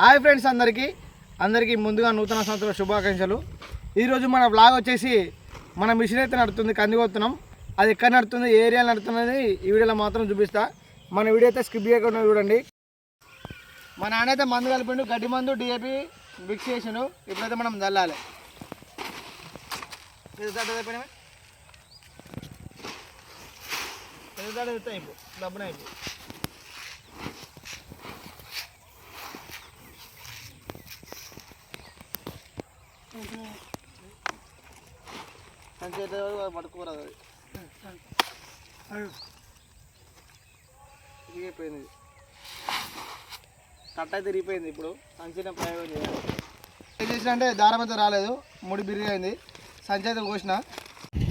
Hi friends అందరికీ. అందరికీ ముందుగా నూతన సంవత్సర శుభాకాంక్షలు. ఈరోజు మన బ్లాగ్ వచ్చేసి మన మిషన్ అయితే నడుతుంది కందిపోతున్నాం అది ఎక్కడ నడుతుంది ఏ ఏరియాలో నడుతున్నది ఈ వీడియోలో మాత్రం చూపిస్తా. మన వీడియో అయితే స్కిప్ చేయకుండా చూడండి. మా నాన్న అయితే మందు కలిపిండు గడ్డి మందు డిఏపి మిక్స్ చేసిండు. ఇప్పుడైతే మనం చల్లాలి. ఇప్పుడు తట్టు డబ్బున పట్టుకోరాదు అది. తిరిగిపోయింది కట్ట తిరిగిపోయింది ఇప్పుడు. సంచిన ప్రయోగం చేయాలి. ఏం చేసిన అంటే దారం అయితే రాలేదు. ముడి బిరిగైంది. సంచి అయితే కోసిన.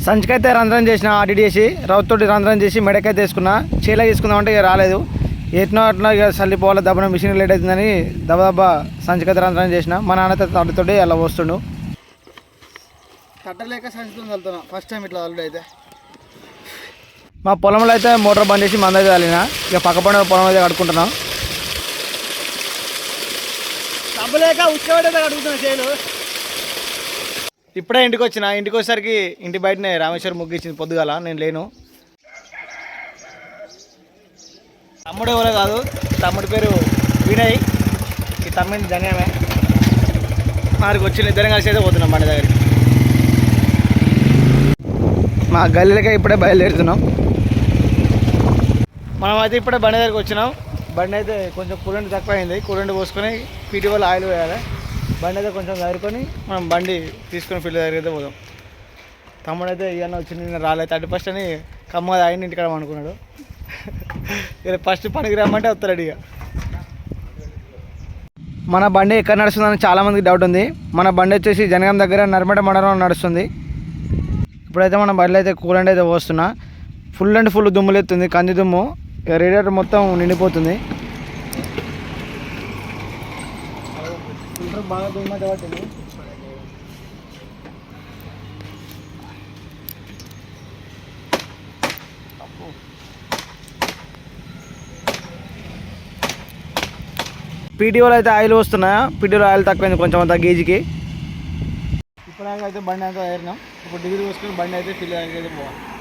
సంచికైతే రంధ్రం చేసిన ఆడిట్ చేసి రౌత్ రంధ్రం చేసి మెడకైతే తీసుకున్నా చీల తీసుకుందామంటే ఇక రాలేదు. ఎట్నో అట్లా ఇక చల్లిపోవాలి దబ్బన మిషన్ లేట్ అవుతుందని దబదబ్బా సంచికైతే రంధ్రం చేసిన. మా నాన్నతో తడితోటి అలా వస్తుండు. కట్టలేక సంచితో వెళ్తున్నా. ఫస్ట్ టైం ఇట్లా అల్లుడు అయితే. మా పొలంలో అయితే మోటార్ బంద్ చేసి మంద అయితే వెళ్ళిన ఇక పక్క పండుగ పొలం అయితే కడుక్కుంటున్నాం. డబ్బులేక ఉచ్చబడి అడుగుతున్నా చేను. ఇప్పుడే ఇంటికి వచ్చిన. ఇంటికి వచ్చేసరికి ఇంటి బయటనే రామేశ్వరం ముగ్గిచ్చింది పొద్దుగాల. నేను లేను. తమ్ముడు ఎవరో కాదు. తమ్ముడి పేరు వినయ్. ఈ తమ్ముడి ధన్యమే. మారికి వచ్చిన ఇద్దరం కలిసి అయితే పోతున్నాం బండి దగ్గరికి. మా గల్లీలకే ఇప్పుడే బయలుదేరుతున్నాం. మనం అయితే ఇప్పుడే బండి దగ్గరికి వచ్చినాం. బండి అయితే కొంచెం కూరెంట్ తక్కువైంది. కూరెంట్ పోసుకొని పీటీ వల్ల ఆయిల్ వేయాలి. బండి అయితే కొంచెం చదువుకొని మనం బండి తీసుకొని ఫీల్డ్ దగ్గరికి అయితే పోదాం. తమ్ముడు అయితే ఇవన్న వచ్చి నిన్న రాలేదు. థర్టీ ఫస్ట్ అని కమ్మగా ఆయన ఇంటికాడ అనుకున్నాడు ఇలా ఫస్ట్ పనికి రమ్మంటే వస్తాడు ఇక మన బండి ఎక్కడ నడుస్తుందని చాలామందికి డౌట్ ఉంది. మన బండి వచ్చేసి జనగాం దగ్గర నర్మడ మండలం నడుస్తుంది. ఇప్పుడైతే మన బండిలో అయితే కూలండి అయితే పోస్తున్నా. ఫుల్ అండ్ ఫుల్ దుమ్ములు ఎత్తుంది కంది దుమ్ము. రేడియేటర్ మొత్తం నిండిపోతుంది. పీటీఓలో అయితే ఆయిల్ వస్తున్నాయా పీటీఓలో ఆయిల్ తక్కువైంది కొంచెం అంత గేజ్కి ఇప్పుడు అయితే బండి అంతా ఏరినాం. ఇప్పుడు డిగ్రీ పోసుకొని బండి అయితే ఫిల్ అయితే పోవాలి.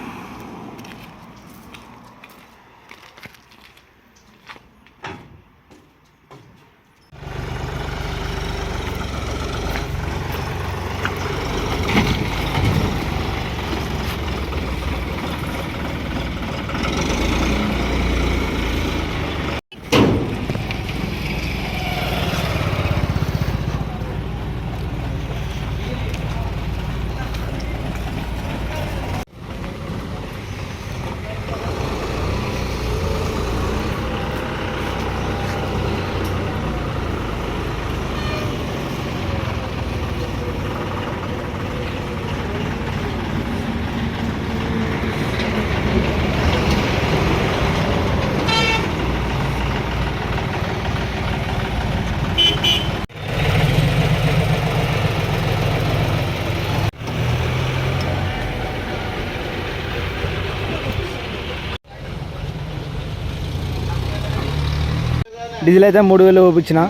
డీజిల్ అయితే మూడు వేలు చూపించిన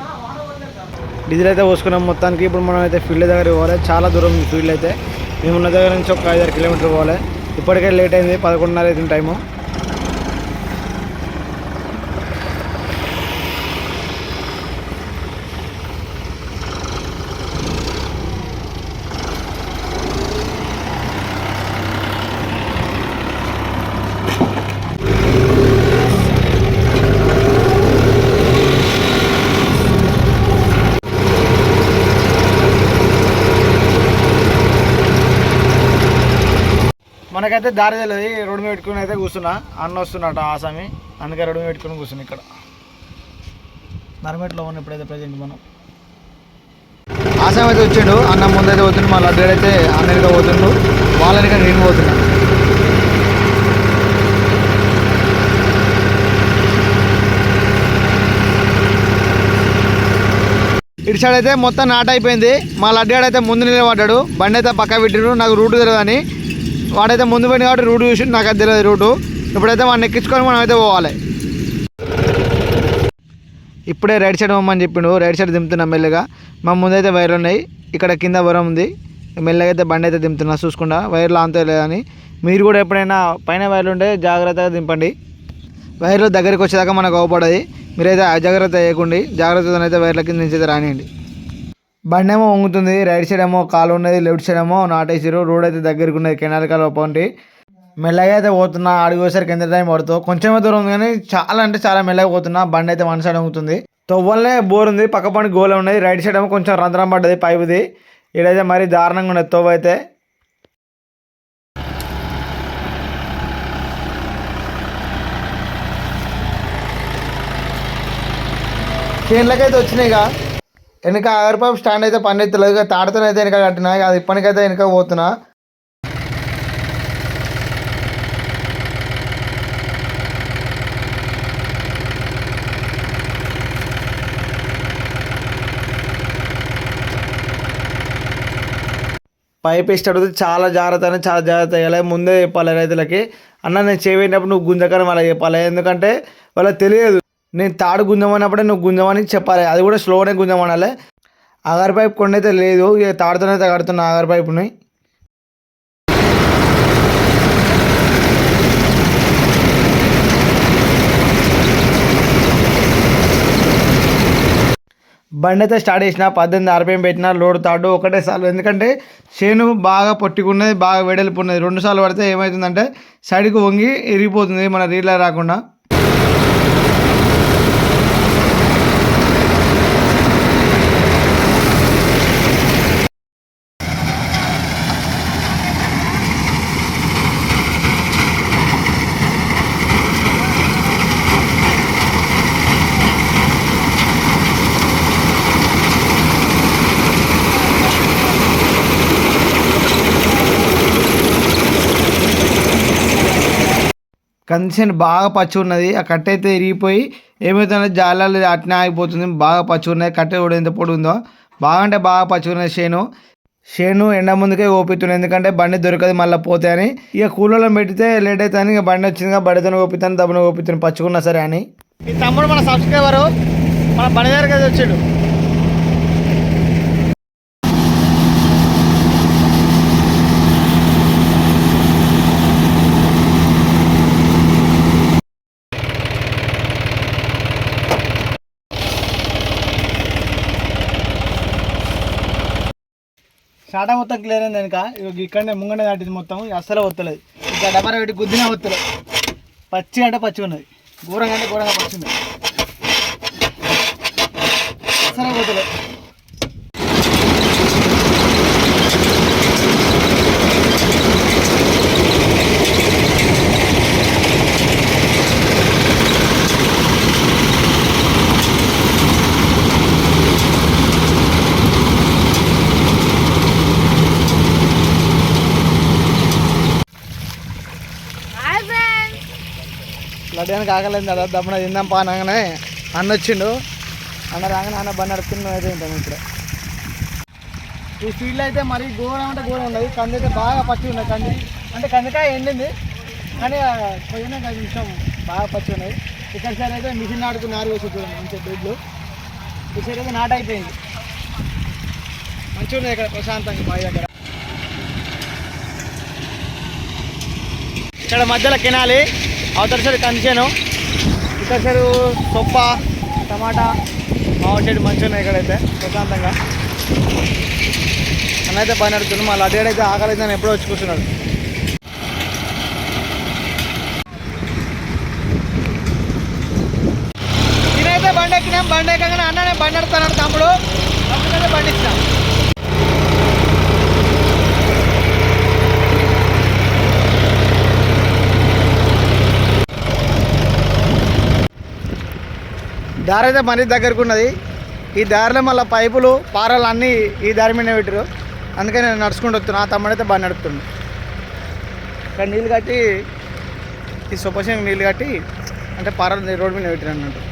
డీజిల్ అయితే పోసుకున్నాం మొత్తానికి. ఇప్పుడు మనం అయితే ఫీల్డ్ దగ్గర పోవాలి. చాలా దూరం ఫీల్డ్ అయితే. మేము ఉన్న దగ్గర నుంచి ఒక ఐదారు కిలోమీటర్ పోవాలి. ఇప్పటికే లేట్ అయింది. పదకొండున్నర అయితే టైము. మనకైతే దారి తెలియదు రోడ్డు మీద పెట్టుకుని అయితే కూర్చున్నా. అన్న వస్తున్నట్టు ఆసామి. అందుకే రోడ్డు మీద పెట్టుకుని కూర్చున్నా ఇక్కడ. నరమెట్లో ఉన్న ఇప్పుడైతే ప్రజెంట్ మనం. ఆసామి అయితే వచ్చిండు. అన్న ముందైతే పోతుండు. మా లడ్డు అయితే అన్నగా పోతుండు. వాళ్ళనిగా నేను పోతున్నా. ఇటు సైడ్ అయితే మొత్తం నాట అయిపోయింది మా లడ్డాడు అయితే ముందు నిలబడ్డాడు. బండి అయితే పక్క పెట్టిరు నాకు రూట్ తెలియదు అని వాడైతే ముందు పోయింది కాబట్టి రూట్ చూసి నాకు అది తెలియదు రూటు. ఇప్పుడైతే వాడిని ఎక్కించుకొని మనం అయితే పోవాలి. ఇప్పుడే రైట్ సైడ్ పోమని చెప్పిండు. రైట్ సైడ్ దింపుతున్నా మెల్లగా. మా ముందైతే వైర్లు ఉన్నాయి. ఇక్కడ కింద వరం ఉంది. మెల్లగా అయితే బండి అయితే దింపుతున్నా. చూసుకుంటా. వైర్లు ఆంతే లేదని మీరు కూడా ఎప్పుడైనా పైన వైర్లు ఉంటే జాగ్రత్తగా దింపండి. వైర్లు దగ్గరికి వచ్చేదాకా మనకు అవపడది. మీరైతే అజాగ్రత్త చేయకండి. జాగ్రత్తతో అయితే వైర్ల కింద నుంచి అయితే రానియండి. బండి ఏమో వంగుతుంది రైట్ సైడ్ ఏమో కాలు ఉన్నది లెఫ్ట్ సైడ్ ఏమో నాటేసారు రోడ్ అయితే దగ్గరకు ఉన్నది కెనాల్ కాలు పంటి మెల్లగా అయితే పోతున్నా అడిగి వచ్చేసరికి ఎంత టైం పడుతుంది. కొంచెమే దూరం ఉంది కానీ చాలా అంటే చాలా మెల్లగా పోతున్నా. బండి అయితే వన్ సైడ్ వంగుతుంది. తొవ్వలనే బోర్ ఉంది పక్క పండి గోల ఉన్నది. రైట్ సైడ్ ఏమో కొంచెం రంధ్రం పడ్డది పైపుది. ఇడైతే మరీ దారుణంగా ఉన్నది తొవ్వ అయితే. చేనులకైతే వచ్చినాయిగా. వెనక ఆగర్ ఆగరిపాపు స్టాండ్ అయితే పని ఎత్తలేదు తాడుతోనైతే అయితే వెనక కట్టినా అది ఇప్పటికైతే వెనక పోతున్నా. పైప్ ఇష్టపడితే చాలా జాగ్రత్త అని చాలా జాగ్రత్త వేయాలి ముందే చెప్పాలి రైతులకి. అన్న నేను చేయబడినప్పుడు నువ్వు గుంజకని వాళ్ళకి చెప్పాలి. ఎందుకంటే వాళ్ళకి తెలియదు. నేను తాడు గుంజమన్నప్పుడే నువ్వు గుంజమని చెప్పాలి. అది కూడా స్లోనే గుంజమనాలి. అగర్ పైప్ కొండైతే లేదు. ఇక తాడుతోనైతే తగడుతున్నా అగర్ పైపుని. బండి అయితే స్టార్ట్ చేసిన పద్దెనిమిది ఆర్పిఎం పెట్టిన లోడ్ తాడు ఒకటే సార్లు. ఎందుకంటే చేను బాగా పొట్టుకున్నది బాగా వెడల్పున్నది రెండు సార్లు పడితే ఏమవుతుందంటే సైడ్కి వంగి ఇరిగిపోతుంది మన రీలా రాకుండా. కండిషన్ బాగా పచ్చి ఉన్నది ఆ కట్టె అయితే ఇరిగిపోయి ఏమవుతుందంటే జాలాలు అట్నే ఆగిపోతుంది. బాగా పచ్చి ఉన్నది కట్టె కూడా ఎంత పొడి ఉందో బాగా అంటే బాగా పచ్చి ఉన్నది చేను. చేను ఎండ ముందుకే ఓపిస్తున్నాయి ఎందుకంటే బండి దొరకదు మళ్ళీ పోతే అని. ఇక కూలలో పెడితే లేట్ అవుతుంది ఇక బండి వచ్చింది. బండితో ఓపిస్తాను దబ్బున ఓపిస్తాను పచ్చుకున్నా సరే అని. ఈ తమ్ముడు మన సబ్స్క్రైబరు మన బండి దగ్గరికి వచ్చాడు కాట మొత్తం క్లియర్ అయింది వెనక ఇక్కడనే ముంగనే దాటింది మొత్తం అస్సలు వత్తలేదు ఇంకా డబ్బర పెట్టి గుద్దినా వత్తలేదు పచ్చి అంటే పచ్చి ఉన్నది. ఘోరంగా అంటే ఘోరంగా పచ్చి ఉన్నది. అస్సలు పోతలేదు మధ్యాహ్నం ఆకలేదు కదా దప్పున తిందాం పా అనగానే అన్న వచ్చిండు. అన్న రాగానే అన్న బండి నడుపుకుని అయితే ఉంటాం ఇప్పుడు ఈ ఫీల్డ్ అయితే మరీ ఘోరం అంటే ఘోరం ఉన్నది కంది అయితే బాగా పచ్చి ఉన్నది కంది అంటే కందికాయ ఎండింది. కానీ పోయినా పోయినాక ఐదు నిమిషం బాగా పచ్చి ఉన్నది ఇక్కడ సైడ్ అయితే మిషన్ నాటుకు నారు వేసి చూడండి. మంచి బెడ్లు. ఈ సైడ్ అయితే నాట అయిపోయింది. మంచిగా ఉన్నాయి ఇక్కడ ప్రశాంతంగా బావి దగ్గర. ఇక్కడ మధ్యలో కెనాలి. అవతల సైడ్ కంచెను. ఇక్కడ సైడ్ సొప్ప టమాటా మావ చెడు మంచిగా ఉన్నాయి ఇక్కడైతే ప్రశాంతంగా. అన్నైతే బాగా నడుతుంది మళ్ళీ అదేడైతే ఆకలి అయితే ఎప్పుడో వచ్చి కూర్చున్నాడు నేనైతే బండి ఎక్కినాం బండి ఎక్కగానే అన్ననే బండి నడుతున్నాడు తమ్ముడు. తమ్ముడైతే బండి ఇచ్చినాం దారి అయితే మరీ దగ్గరకు ఉన్నది. ఈ దారిలో మళ్ళీ పైపులు పారలు అన్నీ ఈ దారి మీద పెట్టారు అందుకని నేను నడుచుకుంటూ వస్తున్నా. ఆ తమ్ముడైతే బాగా నడుపుతుండు. ఇక్కడ నీళ్ళు కట్టి ఈ సొప్పశంగా నీళ్ళు కట్టి అంటే పారలు రోడ్డు మీద పెట్టారు అన్నట్టు.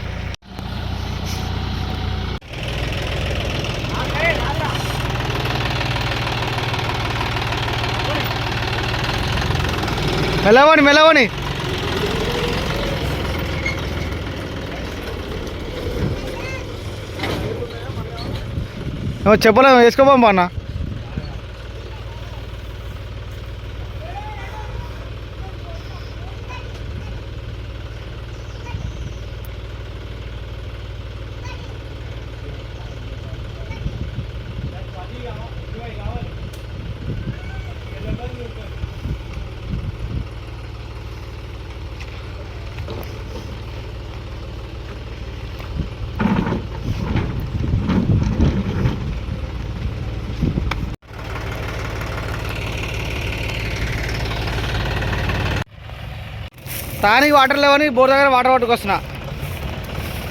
మెలవని మెలవని చెప్పలేము చెప్పలే వేసుకోబోమ్మా అన్న. తానికి వాటర్ లేవని బోర్ దగ్గర వాటర్ పట్టుకొస్తున్నా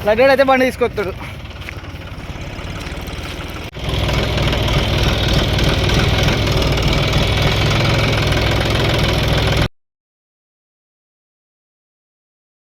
లడ్డూడు అయితే బండి తీసుకొస్తాడు.